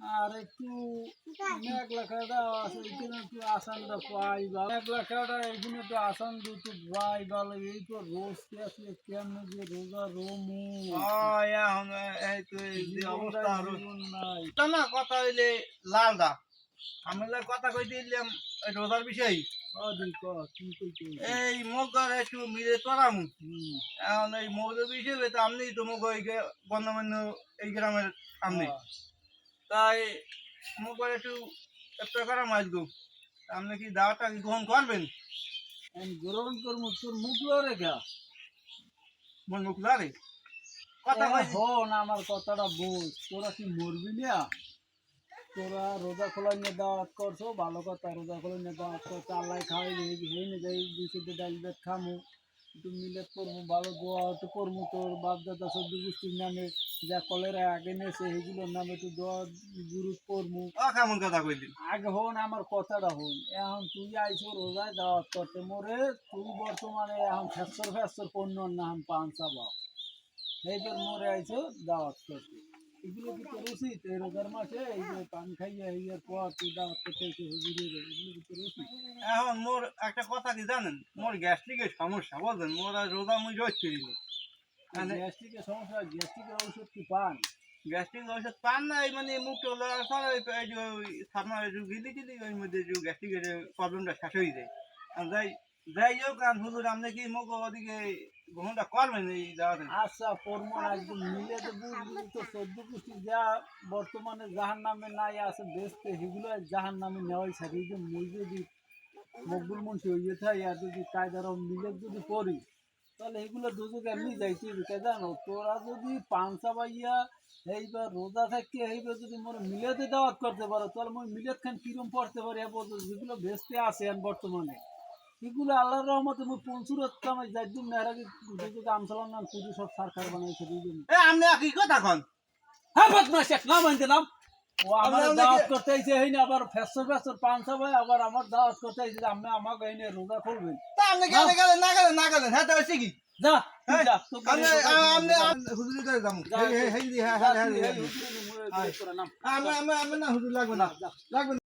আর একটু মেঘলা আছে এখানে একটু আসানটা পাই বা মেঘলা খেলাটা এখানে একটু আসান দুটো পাই ভালো। এই তো রোজ কে আসলে কেমন যে রোজা রোমু? এই তো এই যে অবস্থা নাই। না কথা হইলে লাল দা আমি কথা কই দিলাম রোজার বিষয়। এই মগর একটু মিলে তোরাম। এখন এই মৌলবী হিসেবে তো আপনি তো মগ এই গণ্যমান্য এই গ্রামের আপনি তাই মগর একটু একটা করা মাছ গো আপনি কি দাওয়াটা কি গ্রহণ করবেন আমি গ্রহণ করব তোর মুখ লড়ে গা মন মুখ লারে কথা হন আমার কথাটা বোঝ তোরা কি মরবি না তোরা রোজা খোলা নিয়ে দাওয়াত করছ ভালো কথা রোজা খোলা নিয়ে দাওয়াত করছ আল্লাহ খাওয়াই দিই হেই নিয়ে যাই দুইশো ডাল বেদ খামু একটু মিলে করব ভালো দোয়া একটু করব তোর বাপ দাদা সদ্য গোষ্ঠীর নামে যা কলেরা আগে নেছে সেগুলোর নামে একটু দোয়া গুরুত করব। কেমন কথা কই দিন আগে হন আমার কথাটা হন। এখন তুই আইছো রোজায় দাওয়াত করতে মোরে তুই বর্তমানে এখন ফ্যাসর ফ্যাসর পণ্য না পান চাবা এইবার মোরে আইছো দাওয়াত করতে। এগুলো কি তোর উচিত এই রোজার মাসে এই যে পান খাইয়ে হইয়ার পর তুই দাওয়াত করতে এসে হুজুরে এগুলো কি তোর উচিত এখন মোর একটা কথা কি জানেন? মোর গ্যাস্ট্রিকের সমস্যা বুঝলেন মোর আর রোজা মুই রোজ মানে গ্যাস্ট্রিকের সমস্যা গ্যাস্ট্রিকের ঔষধ কি পান? গ্যাস্ট্রিক ওষুধ পান না এই মানে মুখ টোলা ওই সামনে গিলি গিলি ওই মধ্যে যে গ্যাস্ট্রিকের প্রবলেমটা শেষ হয়ে যায়। আর যাই যাই হোক হুজুর আপনি কি মুখ ওদিকে আচ্ছা তো যা বর্তমানে নামে নাই সেগুলো নামে নেওয়াই থাকে যে যদি আর যদি যদি পড়ি তাহলে এগুলো জানো? তোরা যদি রোজা এইবার যদি মিলেতে দাওয়াত করতে পারো, তাহলে মিলেত খান কিরম পড়তে পারি যেগুলো বেসতে আছে বর্তমানে। এগুলো আল্লাহর রহমতে মই পঞ্চুরত কামাই যাই দিন মেহরাকে দুযোগ আমসালাম নাম কুদু সব সরকার বানাইছে দুজন এ আপনি কি কথা কন হ্যাঁ বদমাশ এক নাম আনতে নাম ও আমার দাওয়াত করতে আইছে আবার ফেসর ফেসর ভাই আবার আমার দাওয়াত করতে আইছে আমাকে এনে রোজা করবেন তা আপনি গেলে গেলেন না গেলেন না গেলেন হ্যাঁ তো কি হ্যাঁ হ্যাঁ হ্যাঁ। আমি আমি আমি না না যা। লাগবে না